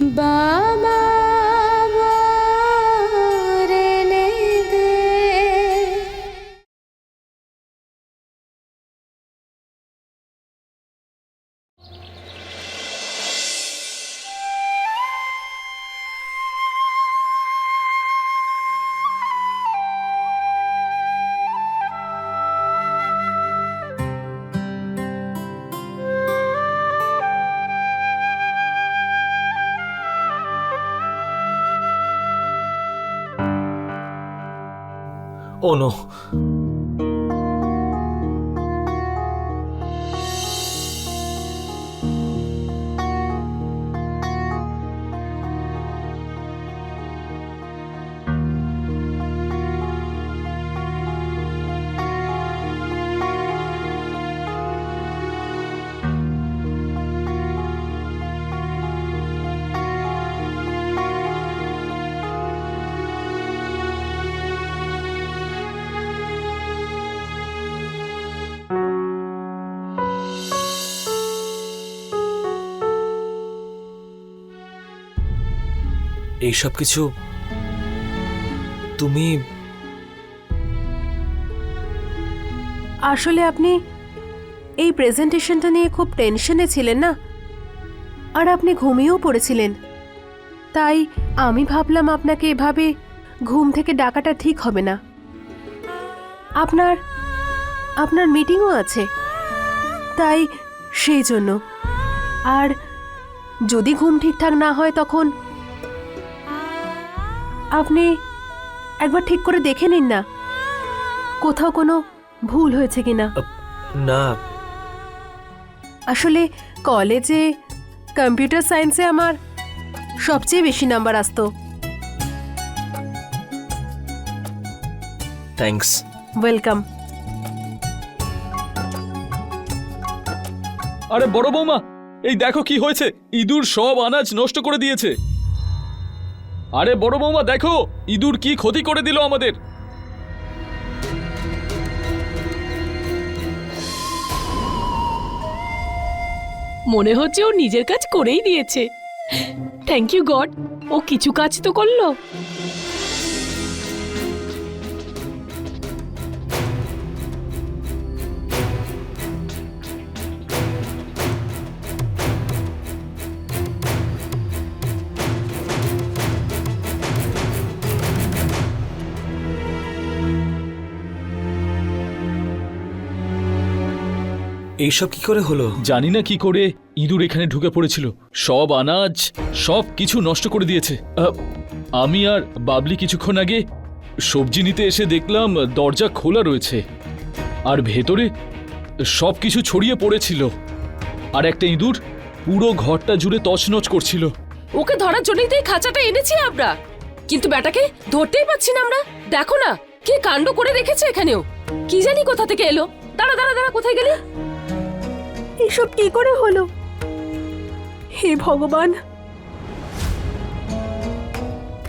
Bye. ও no এইসব কিছু তুমি আসলে আপনি এই প্রেজেন্টেশনটা নিয়ে খুব টেনশনে ছিলেন না? আর আপনি ঘুমিয়েও পড়েছিলেন। তাই আমি ভাবলাম আপনাকে এভাবে ঘুম থেকে ডাকাটা ঠিক হবে না। আপনার আপনার মিটিংও আছে। তাই সেই জন্য। আর যদি ঘুম ঠিকঠাক না হয় তখন আপনি একবার ঠিক করে দেখে নিন না। কোথাও কোনো ভুল হয়েছে কিনা? না। আসলে কলেজে কম্পিউটার সায়েন্সে আমার সবচেয়ে বেশি নাম্বার আসতো। Thanks welcome. আরে বড় বৌমা এই দেখো কি হয়েছে। ইঁদুর সব আনাজ নষ্ট করে দিয়েছে। আরে বড় বৌমা, দেখো, ইঁদুর কি ক্ষতি করে দিল আমাদের। মনে হচ্ছে ও নিজের কাজ করেই দিয়েছে। থ্যাংক ইউ গড ও কিছু কাজ তো করল। এইসব কি করে হলো? জানি না কি করে ইঁদুর এখানে ঢুকে পড়েছিল। সব আনাজ সব কিছু নষ্ট করে দিয়েছে। আহ, আমি আর বাবলি কিছুক্ষণ আগে সবজি নিতে এসে দেখলাম দরজা খোলা রয়েছে। আর ভেতরে সব কিছু ছড়িয়ে পড়েছিল। আর একটা ইঁদুর পুরো ঘরটা জুড়ে তছনছ করছিল। ওকে ধরার জন্যই তো এই খাঁচাটা এনেছি আমরা। কিন্তু ব্যাটাকে ধরতেই পাচ্ছি না আমরা। দেখো না কে কাণ্ড করে রেখেছে এখানেও। কি জানি কোথা থেকে এলো? দাঁড়া দাঁড়া দাঁড়া কোথায় গেলি? এসব কি করে হলো? হে ভগবান!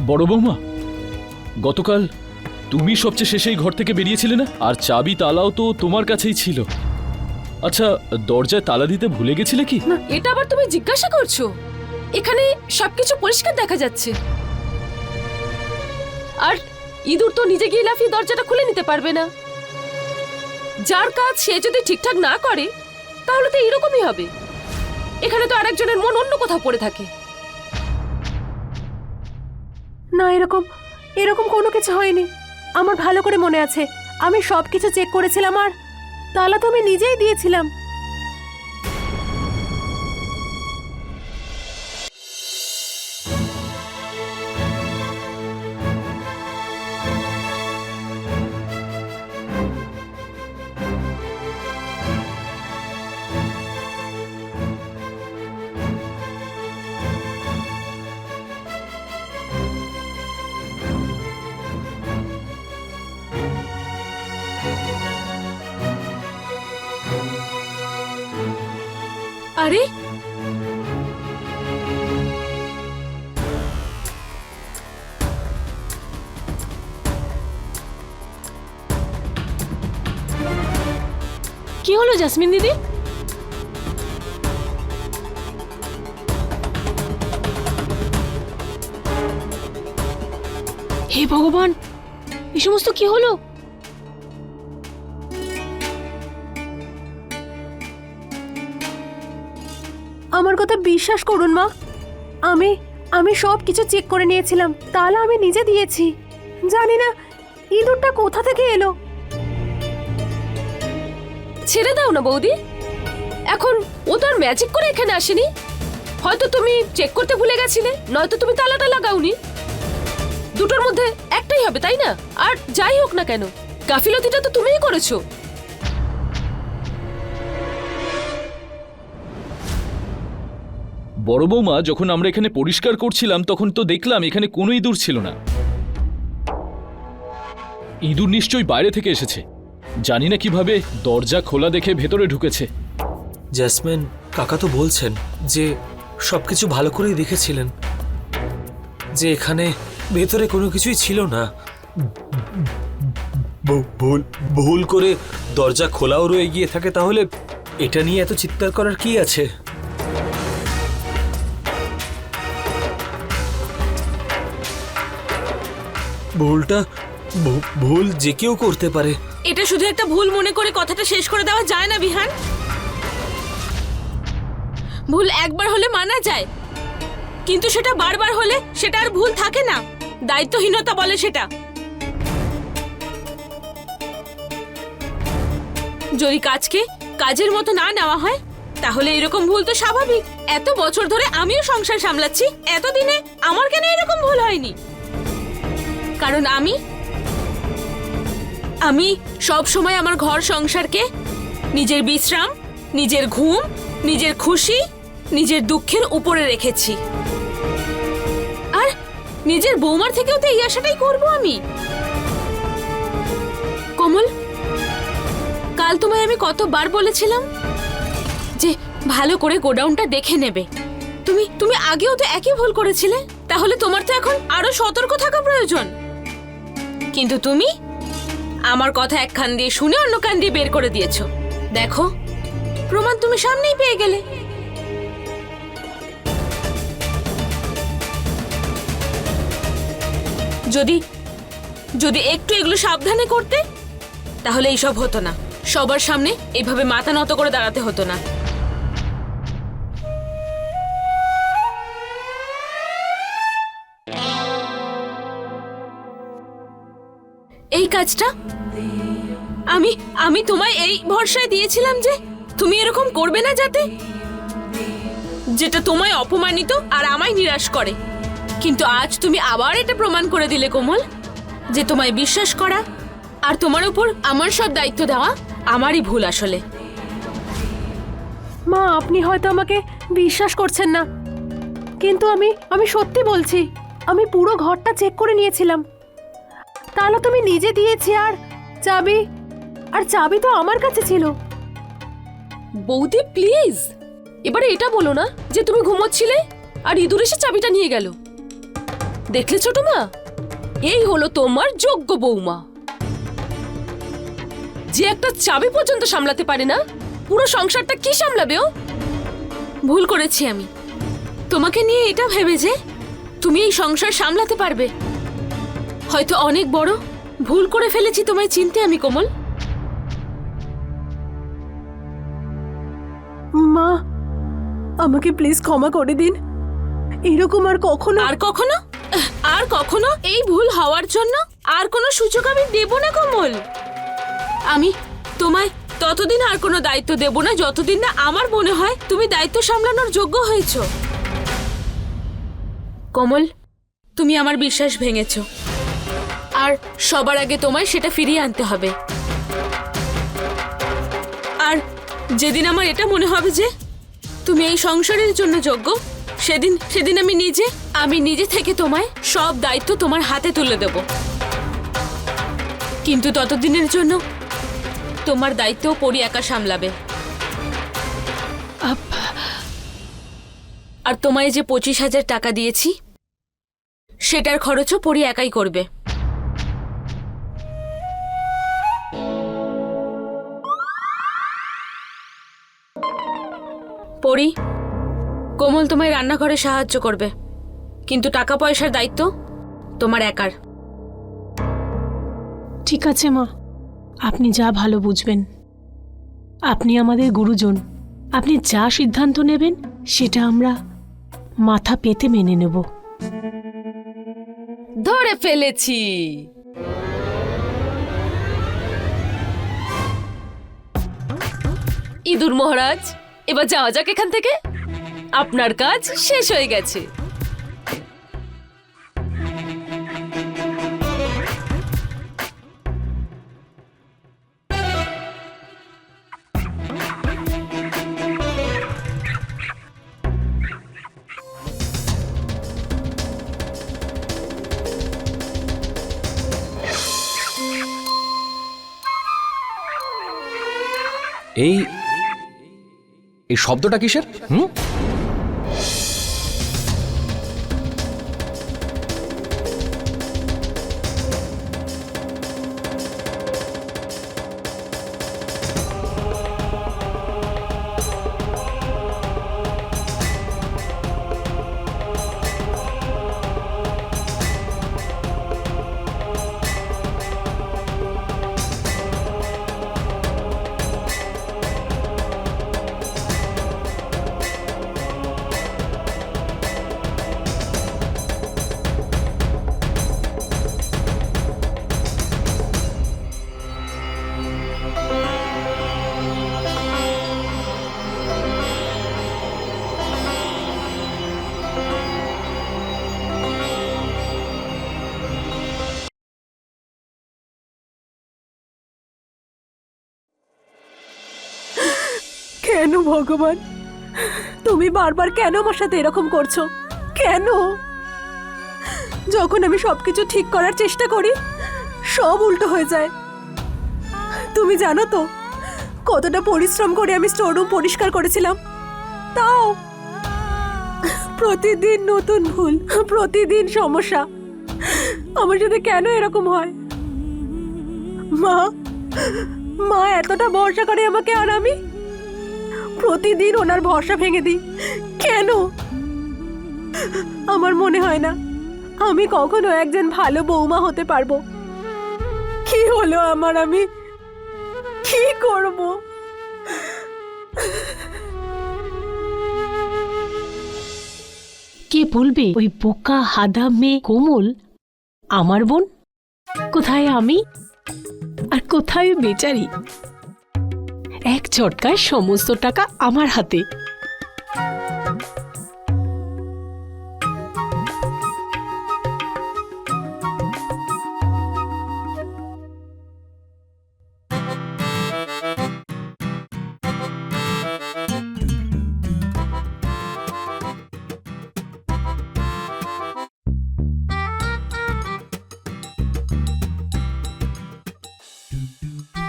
বড় বৌমা গতকাল তুমি সবচেয়ে শেষে এই ঘর থেকে বেরিয়েছিলে না? আর চাবি তালাও তো তোমার কাছেই ছিল। আচ্ছা দরজায় তালা দিতে ভুলে গেছিলে কি? না এটা আবার তুমি জিজ্ঞাসা করছ? এখানে সবকিছু পরিষ্কার দেখা যাচ্ছে। আর ইঁদুর তো নিজে গিয়ে লাফিয়ে দরজাটা খুলে নিতে পারবে না। যার কাজ সে যদি ঠিকঠাক না করে তাহলে তো এরকমই হবে। এখানে তো আরেকজনের মন অন্য কোথাও পড়ে থাকে। না, এরকম এরকম কোনো কিছু হয়নি। আমার ভালো করে মনে আছে। আমি সব কিছু চেক করেছিলাম আর তালা তো আমি নিজেই দিয়েছিলাম। আরে। কি হলো জাসমিন দিদি? হে ভগবান এ সমস্ত কি হলো? আমার কথা বিশ্বাস করুন, মা। আমি আমি সব কিছু চেক করে নিয়েছিলাম, তালা আমি নিজে দিয়েছি। জানি না, ইঁদুরটা কোথা থেকে এলো? ছেড়ে দাও না, বৌদি। এখন ও তো আর ম্যাজিক করে এখানে আসেনি। হয়তো তুমি চেক করতে ভুলে গেছিলে, নয়তো তুমি তালাটা লাগাওনি। দুটোর মধ্যে একটাই হবে, তাই না? আর যাই হোক না কেন, গাফিলতিটা তো তুমিই করেছ। বড় বৌমা যখন আমরা এখানে পরিষ্কার করছিলাম তখন তো দেখলাম এখানে কোনো ইঁদুর ছিল না। ইঁদুর নিশ্চয়ই বাইরে থেকে এসেছে। জানি না কীভাবে দরজা খোলা দেখে ভেতরে ঢুকেছে। জ্যাসমিন কাকা তো বলছেন যে সবকিছু ভালো করেই দেখেছিলেন যে এখানে ভেতরে কোনো কিছুই ছিল না। ভুল ভুল করে দরজা খোলাও রয়ে গিয়ে থাকে তাহলে এটা নিয়ে এত চিৎকার করার কি আছে? ভুলটা ভুল যে কেউ করতে পারে। এটা শুধু একটা ভুল মনে করে কথাটা শেষ করে দেওয়া যায় না, বিহান। ভুল একবার হলে মানা যায়, কিন্তু সেটা বারবার হলে সেটা আর ভুল থাকে না। দায়িত্বহীনতা বলে সেটা। যদি কাজকে কাজের মতো না নেওয়া হয়, তাহলে এরকম ভুল তো স্বাভাবিক। এত বছর ধরে আমিও সংসার সামলাচ্ছি, এতদিনে আমার কেন এরকম ভুল হয়নি? কারণ আমি? আমি সব সময় আমার ঘর সংসারকে, নিজের বিশ্রাম, নিজের ঘুম, নিজের খুশি, নিজের দুঃখের উপরে রেখেছি। আর নিজের বৌমার থেকেও তো এই আশাটাই করব আমি। কমল, কাল তোমায় আমি কতবার বলেছিলাম যে ভালো করে গোডাউনটা দেখে নেবে। তুমি তুমি আগেও তো একই ভুল করেছিলে, তাহলে তোমার তো এখন আরও সতর্ক থাকা প্রয়োজন। কিন্তু তুমি? আমার কথা এক কান দিয়ে শুনে অন্য কান দিয়ে বের করে দিয়েছ। দেখো, প্রমাণ তুমি সামনেই পেয়ে গেলে। যদি যদি একটু এগুলো সাবধানে করতে, তাহলে এইসব হতো না। সবার সামনে এইভাবে মাথা নত করে দাঁড়াতে হতো না। এই কাজটা? আমি আমি তোমায় এই ভরসায় দিয়েছিলাম যে তুমি এরকম করবে না যাতে। যেটা তোমায় অপমানিত আর আমায় নিরাশ করে। কিন্তু আজ তুমি আবার এটা প্রমাণ করে দিলে কোমল, যে তোমায় বিশ্বাস করা আর তোমার উপর আমার সব দায়িত্ব দেওয়া আমারই ভুল আসলে। মা, আপনি হয়তো আমাকে বিশ্বাস করছেন না। কিন্তু আমি আমি সত্যি বলছি, আমি পুরো ঘরটা চেক করে নিয়েছিলাম। তাহলে তুমি নিজে দিয়েছি আর চাবি আর চাবি তো আমার কাছে ছিল। বৌদি, প্লিজ। এবারে এটা বলো না যে তুমি ঘুমোচ্ছিলে আর ইঁদুর এসে চাবিটা নিয়ে গেল। দেখলে ছোট মা? এই হলো তোমার যোগ্য বৌমা। যে একটা চাবি পর্যন্ত সামলাতে পারে না, পুরো সংসারটা কি সামলাবে ও? ভুল করেছি আমি। তোমাকে নিয়ে এটা ভেবে যে তুমি এই সংসার সামলাতে পারবে। হয়তো অনেক বড়। ভুল করে ফেলেছি তোমায় চিনতে আমি কোমল। মা আমাকে প্লিজ ক্ষমা করে দিন। এরকম আর কখনো আর কখনো? আর কখনো? এই ভুল হওয়ার জন্য আর কোনো সুযোগ আমি দেব না কমল। আমি তোমায় ততদিন আর কোনো দায়িত্ব দেব না যতদিন না আমার মনে হয় তুমি দায়িত্ব সামলানোর যোগ্য হয়েছ। কমল তুমি আমার বিশ্বাস ভেঙেছ। আর সবার আগে তোমায় সেটা ফিরিয়ে আনতে হবে। আর যেদিন আমার এটা মনে হবে যে তুমি এই সংসারের জন্য যোগ্য, সেদিন সেদিন আমি নিজে আমি নিজে থেকে তোমায় সব দায়িত্ব তোমার হাতে তুলে দেব। কিন্তু ততদিনের জন্য তোমার দায়িত্ব পরি একা সামলাবে। আর তোমায় যে পঁচিশ হাজার টাকা দিয়েছি, সেটার খরচও পরি একাই করবে। পরি কোমল তোমায় রান্নাঘরে সাহায্য করবে। কিন্তু টাকা পয়সার দায়িত্ব তোমার একার। ঠিক আছে মা। আপনি যা ভালো বুঝবেন। আপনি আমাদের গুরুজন। আপনি যা সিদ্ধান্ত নেবেন সেটা আমরা মাথা পেতে মেনে নেব। ধরে ফেলেছি। ইঁদুর মহারাজ এবার যাওয়া যাক এখান থেকে। আপনার কাজ শেষ হয়ে গেছে। এই এই শব্দটা কিসের? হুম? কেন ভগবান? তুমি বারবার কেন আমার সাথে এরকম করছ? কেন? যখন আমি সবকিছু ঠিক করার চেষ্টা করি, সব উল্টো হয়ে যায়। তুমি জানো তো, কতটা পরিশ্রম করে আমি স্টোররুম পরিষ্কার করেছিলাম? তাও প্রতিদিন নতুন ভুল, প্রতিদিন সমস্যা। আমার সাথে কেন এরকম হয়? মা মা এতটা ভরসা করে আমাকে আর আমি? প্রতিদিন ওনার ভরসা ভেঙে দিই। কেন? আমার মনে হয় না আমি কখনো একজন ভালো বৌমা হতে পারব। কি হলো আমার আমি? কি করব? কে বলবে? ওই বোকা হাদা মেয়ে কোমল? আমার বোন? কোথায় আমি? আর কোথায় বেচারি? ঝটকায় সমস্ত টাকা আমার হাতে।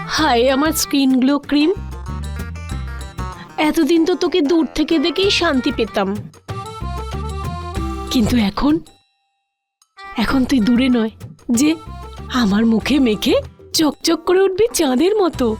হায় আমার স্ক্রিন গ্লো ক্রিম। এতদিন তো তোকে দূর থেকে দেখেই শান্তি পেতাম। কিন্তু এখন? এখন তুই দূরে নয়, যে আমার মুখে মেখে চকচক করে উঠবি চাঁদের মতো।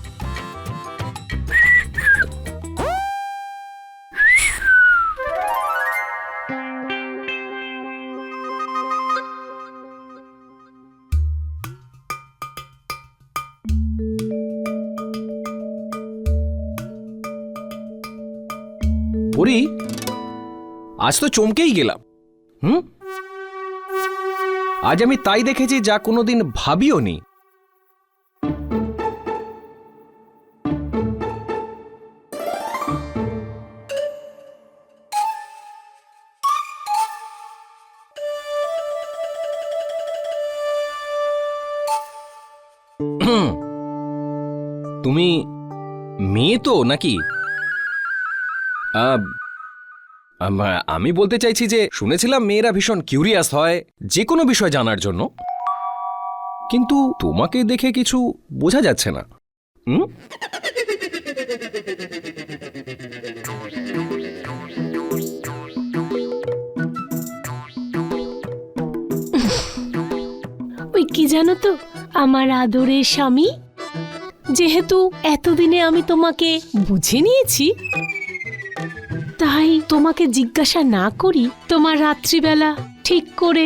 আজ তো চমকেই গেলাম। হুম? আজ আমি তাই দেখেছি যা কোনোদিন ভাবিও নি। তুমি মেয়ে তো নাকি? আমি বলতে চাইছি যে শুনেছিলাম মেয়েরা ভীষণ কিউরিয়াস হয় যে কোনো বিষয় জানার জন্য। কিন্তু তোমাকে দেখে কিছু বোঝা যাচ্ছে না। হুম? ওই কি জানো তো? আমার আদরের স্বামী? যেহেতু এতদিনে আমি তোমাকে বুঝে নিয়েছি তাই তোমাকে জিজ্ঞাসা না করি তোমার রাত্রিবেলা ঠিক করে